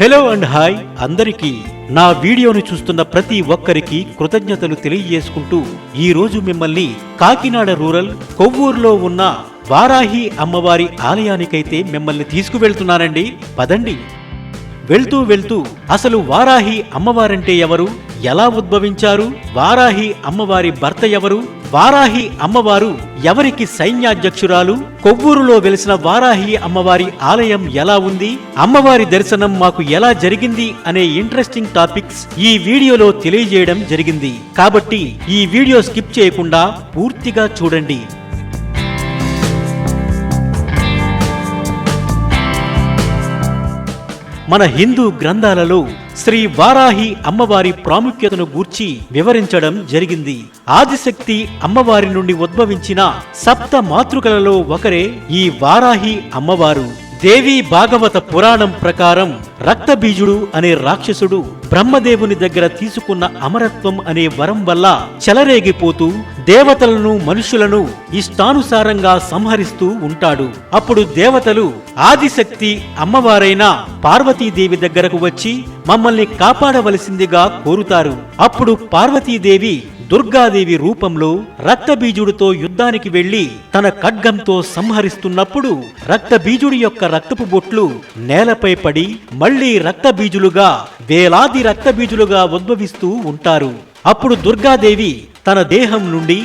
Hello and hi అందరికీ నా వీడియోను చూస్తున్న ప్రతి ఒక్కరికి కృతజ్ఞతలు తెలియజేసుకుంటూ ఈరోజు మిమ్మల్ని కాకినాడ రూరల్ కొవ్వూరులో ఉన్న వారాహి అమ్మవారి ఆలయానికైతే మిమ్మల్ని తీసుకువెళ్తున్నానండి. పదండి. వెళ్తూ వెళ్తూ అసలు వారాహి అమ్మవారంటే ఎవరు? ఎలా ఉద్భవించారు? వారాహి అమ్మవారి భర్త ఎవరు? వారాహి అమ్మవారు ఎవరికి సైన్యాధ్యక్షురాలు? కొవ్వూరులో వెలిసిన వారాహి అమ్మవారి ఆలయం ఎలా ఉంది? అమ్మవారి దర్శనం మాకు ఎలా జరిగింది? అనే ఇంట్రెస్టింగ్ టాపిక్స్ ఈ వీడియోలో తెలియజేయడం జరిగింది. కాబట్టి ఈ వీడియో స్కిప్ చేయకుండా పూర్తిగా చూడండి. మన హిందూ గ్రంథాలలో శ్రీ వారాహి అమ్మవారి ప్రాముఖ్యతను గూర్చి వివరించడం జరిగింది. ఆదిశక్తి అమ్మవారి నుండి ఉద్భవించిన సప్త మాతృకలలో ఒకరే ఈ వారాహి అమ్మవారు. దేవి భాగవత పురాణం ప్రకారం రక్తబీజుడు అనే రాక్షసుడు బ్రహ్మదేవుని దగ్గర తీసుకున్న అమరత్వం అనే వరం వల్ల చెలరేగిపోతూ దేవతలను మనుషులను ఇష్టానుసారంగా సంహరిస్తూ ఉంటాడు. అప్పుడు దేవతలు ఆదిశక్తి అమ్మవారైన పార్వతీదేవి దగ్గరకు వచ్చి మమ్మల్ని కాపాడవలసిందిగా కోరుతారు. అప్పుడు పార్వతీదేవి దుర్గాదేవి రూపంలో రక్తబీజుడితో యుద్ధానికి వెళ్ళి తన ఖడ్గంతో సంహరిస్తున్నప్పుడు రక్తబీజుడి యొక్క రక్తపు బొట్లు నేలపై పడి మళ్ళీ రక్తబీజులుగా వేలాది రక్తబీజులుగా ఉద్భవిస్తూ ఉంటారు. అప్పుడు దుర్గాదేవి తన దేహం నుండి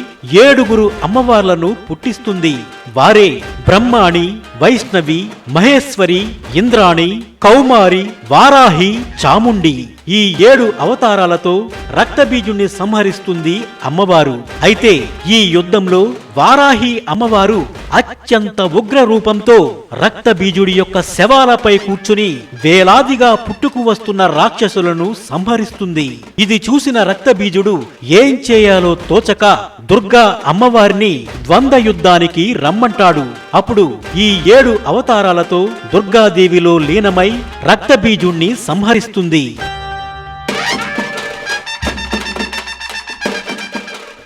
ఏడుగురు అమ్మవార్లను పుట్టిస్తుంది. వారే బ్రహ్మాణి వైష్ణవి మహేశ్వరి ఇంద్రాణి కౌమారి వారాహి చాముండి. ఈ ఏడు అవతారాలతో రక్తబీజుణ్ణి సంహరిస్తుంది అమ్మవారు. అయితే ఈ యుద్ధంలో వారాహి అమ్మవారు అత్యంత ఉగ్ర రూపంతో రక్తబీజుడి యొక్క శవాలపై కూర్చుని వేలాదిగా పుట్టుకు వస్తున్న రాక్షసులను సంహరిస్తుంది. ఇది చూసిన రక్తబీజుడు ఏం చేయాలో తోచక దుర్గా అమ్మవారిని ద్వంద్వ యుద్ధానికి రమ్మంటాడు. అప్పుడు ఈ ఏడు అవతారాలతో దుర్గాదేవిలో లీనమై రక్తబీజుణ్ణి సంహరిస్తుంది.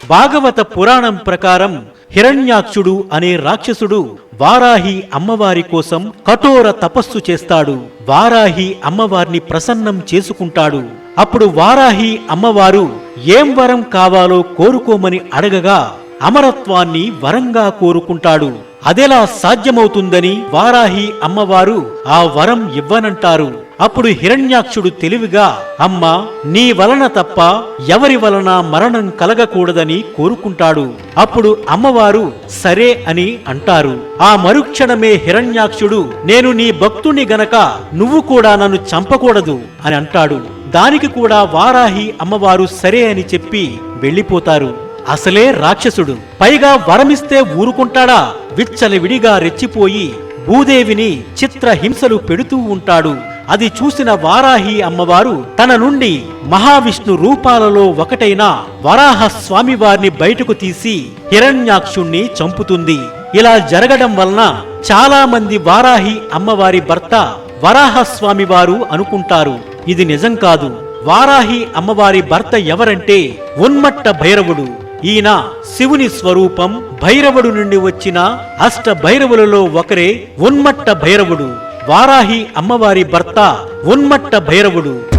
భాగవత పురాణం ప్రకారం హిరణ్యాక్షుడు అనే రాక్షసుడు వారాహి అమ్మవారి కోసం కఠోర తపస్సు చేస్తాడు. వారాహి అమ్మవారిని ప్రసన్నం చేసుకుంటాడు. అప్పుడు వారాహి అమ్మవారు ఏం వరం కావాలో కోరుకోమని అడగగా అమరత్వాన్ని వరంగా కోరుకుంటాడు. అదెలా సాధ్యమవుతుందని వారాహి అమ్మవారు ఆ వరం ఇవ్వనంటారు. అప్పుడు హిరణ్యాక్షుడు తెలివిగా అమ్మా నీ వలన తప్ప ఎవరి వలన మరణం కలగకూడదని కోరుకుంటాడు. అప్పుడు అమ్మవారు సరే అని అంటారు. ఆ మరుక్షణమే హిరణ్యాక్షుడు నేను నీ భక్తుణ్ణి గనక నువ్వు కూడా నన్ను చంపకూడదు అని అంటాడు. దానికి కూడా వారాహి అమ్మవారు సరే అని చెప్పి వెళ్ళిపోతారు. అసలే రాక్షసుడు. పైగా వరమిస్తే ఊరుకుంటాడా? విచ్చలవిడిగా రెచ్చిపోయి భూదేవిని చిత్ర హింసలు పెడుతూ ఉంటాడు. అది చూసిన వారాహి అమ్మవారు తన నుండి మహావిష్ణు రూపాలలో ఒకటైన వరాహ స్వామివారిని బయటకు తీసి హిరణ్యాక్షుణ్ణి చంపుతుంది. ఇలా జరగడం వలన చాలా మంది వారాహి అమ్మవారి భర్త వరాహస్వామివారు అనుకుంటారు. ఇది నిజం కాదు. వారాహి అమ్మవారి భర్త ఎవరంటే ఉన్మట్ట భైరవుడు. ఈయన శివుని స్వరూపం భైరవుడు నుండి వచ్చిన అష్ట భైరవులలో ఒకరే ఉన్మట్ట భైరవుడు. వారాహి అమ్మవారి భర్త ఉన్మట్ట భైరవుడు.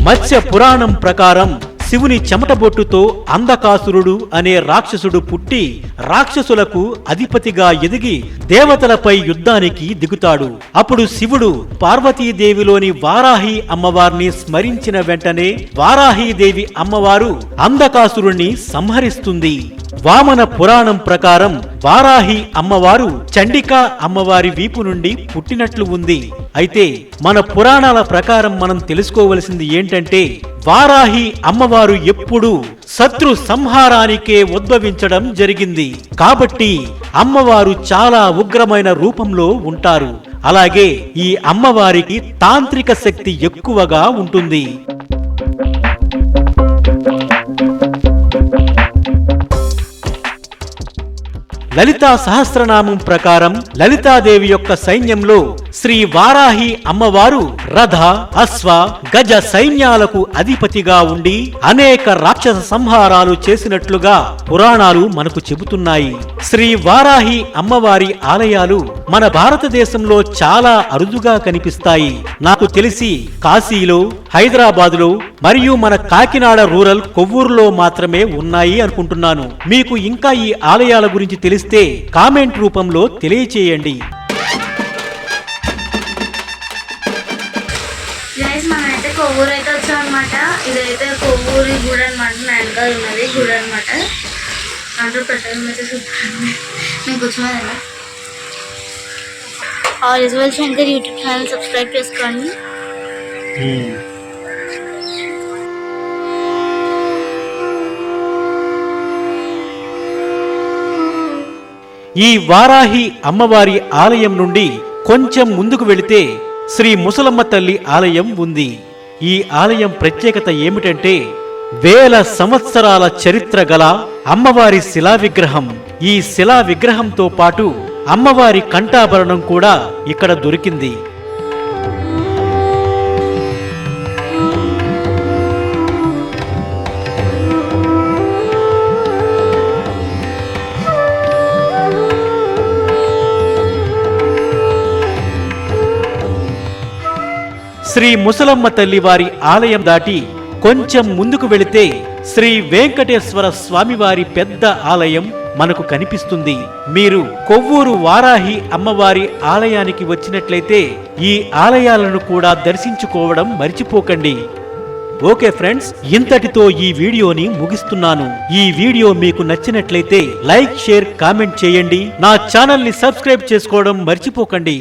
మత్స్య పురాణం ప్రకారం శివుని చెమటబొట్టుతో అంధకాసురుడు అనే రాక్షసుడు పుట్టి రాక్షసులకు అధిపతిగా ఎదిగి దేవతలపై యుద్ధానికి దిగుతాడు. అప్పుడు శివుడు పార్వతీదేవిలోని వారాహి అమ్మవారిని స్మరించిన వెంటనే వారాహీదేవి అమ్మవారు అంధకాసురుణ్ణి సంహరిస్తుంది. వామన పురాణం ప్రకారం వారాహి అమ్మవారు చండికా అమ్మవారి వీపు నుండి పుట్టినట్లు ఉంది. అయితే మన పురాణాల ప్రకారం మనం తెలుసుకోవలసింది ఏంటంటే వారాహి అమ్మవారు ఎప్పుడూ శత్రు సంహారానికే ఉద్భవించడం జరిగింది. కాబట్టి అమ్మవారు చాలా ఉగ్రమైన రూపంలో ఉంటారు. అలాగే ఈ అమ్మవారికి తాంత్రిక శక్తి ఎక్కువగా ఉంటుంది. లలితా సహస్రనామం ప్రకారం లలితాదేవి యొక్క సైన్యంలో శ్రీ వారాహి అమ్మవారు రథ అశ్వ గజ సైన్యాలకు అధిపతిగా ఉండి అనేక రాక్షస సంహారాలు చేసినట్లుగా పురాణాలు మనకు చెబుతున్నాయి. శ్రీ వారాహి అమ్మవారి ఆలయాలు మన భారతదేశంలో చాలా అరుదుగా కనిపిస్తాయి. నాకు తెలిసి కాశీలో హైదరాబాదులో మరియు మన కాకినాడ రూరల్ కొవ్వూరులో మాత్రమే ఉన్నాయి అనుకుంటున్నాను. మీకు ఇంకా ఈ ఆలయాల గురించి తెలిస్తే కామెంట్ రూపంలో తెలియచేయండి. కొవ్వూరు అయితే వచ్చాం అనమాట ఇదైతే కొవ్వూరి గుడి అనమాట నా వెనకాల ఉన్నది గుడి అనమాట దాంట్లో ప్రసాదం అయితే సూపర్ నేను ఇస్ వెల్ శంకర్ యూట్యూబ్ ఛానల్ సబ్స్క్రైబ్ చేసుకోండి. ఈ వారాహి అమ్మవారి ఆలయం నుండి కొంచెం ముందుకు వెళితే శ్రీ ముసలమ్మ తల్లి ఆలయం ఉంది. ఈ ఆలయం ప్రత్యేకత ఏమిటంటే వేల సంవత్సరాల చరిత్ర గల అమ్మవారి శిలా విగ్రహం ఈ శిలా విగ్రహంతో పాటు అమ్మవారి కంఠాభరణం కూడా ఇక్కడ దొరికింది. శ్రీ ముసలమ్మ తల్లి వారి ఆలయం దాటి కొంచెం ముందుకు వెళితే శ్రీ వెంకటేశ్వర స్వామివారి పెద్ద ఆలయం మనకు కనిపిస్తుంది. మీరు కొవ్వూరు వారాహి అమ్మవారి ఆలయానికి వచ్చినట్లయితే ఈ ఆలయాలను కూడా దర్శించుకోవడం మర్చిపోకండి. ఓకే ఫ్రెండ్స్ ఇంతటితో ఈ వీడియోని ముగిస్తున్నాను. ఈ వీడియో మీకు నచ్చినట్లయితే లైక్ షేర్ కామెంట్ చేయండి. నా ఛానల్ని సబ్స్క్రైబ్ చేసుకోవడం మర్చిపోకండి.